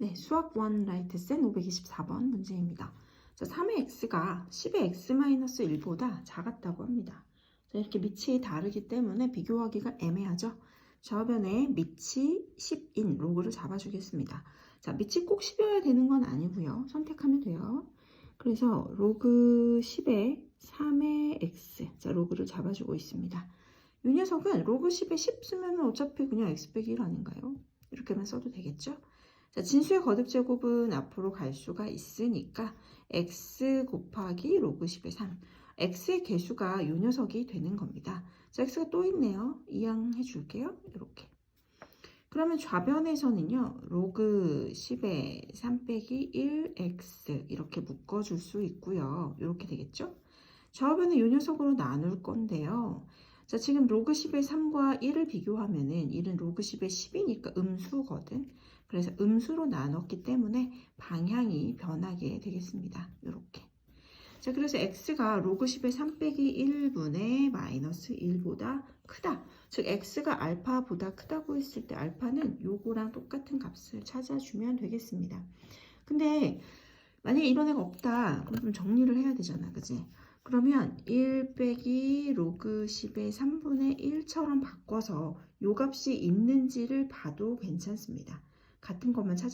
네, 수학 1 라이트 센 524번 문제입니다. 자, 3의 x가 10의 x-1보다 작았다고 합니다. 자, 이렇게 밑이 다르기 때문에 비교하기가 애매하죠. 좌변에 밑이 10인 로그를 잡아주겠습니다. 자, 밑이 꼭 10이어야 되는 건 아니고요. 선택하면 돼요. 그래서 로그 10의 3의 x, 자, 로그를 잡아주고 있습니다. 이 녀석은 로그 10에 10 쓰면 어차피 그냥 x 빼기 1 아닌가요? 이렇게만 써도 되겠죠? 자, 진수의 거듭 제곱은 앞으로 갈 수가 있으니까 x 곱하기 로그 10의 3. x의 개수가 이 녀석이 되는 겁니다. 자, x가 또 있네요. 이항해 줄게요. 이렇게. 그러면 좌변에서는요. 로그 10의 3 빼기 1x 이렇게 묶어줄 수 있고요. 이렇게 되겠죠? 좌변은 이 녀석으로 나눌 건데요. 자, 지금 로그 10의 3과 1을 비교하면은 1은 로그 10의 10이니까 음수거든. 그래서 음수로 나눴기 때문에 방향이 변하게 되겠습니다. 이렇게. 자, 그래서 x가 로그 10의 3 빼기 1분의 마이너스 1보다 크다. 즉, x가 알파보다 크다고 했을 때 알파는 요거랑 똑같은 값을 찾아주면 되겠습니다. 근데 만약에 이런 애가 없다. 그럼 좀 정리를 해야 되잖아. 그지? 그러면 1 빼기 로그 10의 3분의 1처럼 바꿔서 요 값이 있는지를 봐도 괜찮습니다. 같은 것만 찾아